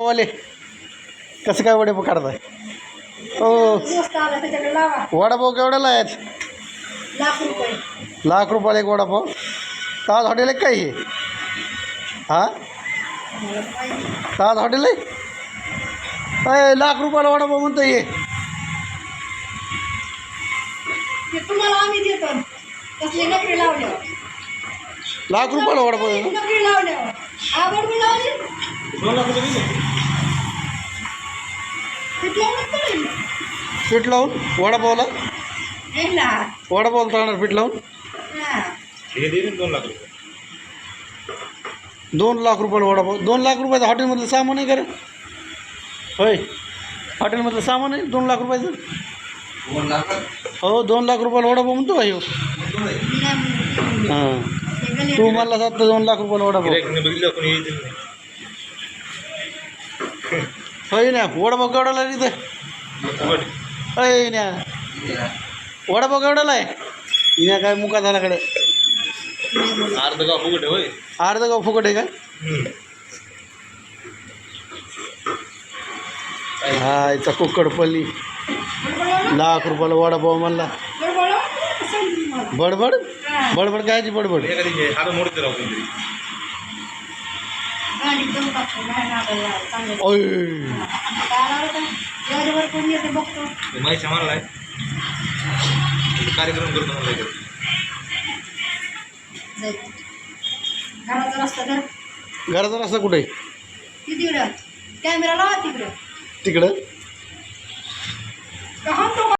वाले कसं काय वडे काढताय हो. वडापाव केवढ्याला आहेत? लाख रुपये. लाख रुपयाला एक वडापाव. ताज हॉटेल आहे काय हे. ताज हॉटेल आहे अय, लाख रुपयाला वडापाव म्हणतो ये लाख रुपयाला वडापाव पीठ लावून वडापावला ना. वडापावला चालणार पीठ लावून. हा. हे दोन लाख रुपये. दोन लाख रुपयाला वडापाव दोन लाख रुपयाचं हॉटेलमधलं सामान आहे का होय. हॉटेलमधलं सामान आहे दोन लाख रुपयाचं. हो दोन लाख रुपयाला वडापाव म्हणतो नाही, हां. तू सात दोन लाख रुपयाला वडापाव कोणी येईल नाही होय ना. वडापाव केवढाला आहे इन्या काय मुका नाही बोलत. अर्ध गाव आहे होय. अर्ध गाव फुकट आहे का. हा इथं लाख रुपयाला वडापाव म्हणला. बडबड. बडबड कायची बडबड? टाकतो बाहेर. चांगलं. ओय काय लावलं का? एवढ्यावर कोणी येते बघतो ते माहिती ते कार्यक्रम करतो मला इकडे घराचा रस्ता तर घराचा रस्ता कुठे आहे? ती तिकडं कॅमेरा लावा तिकडं तिकडं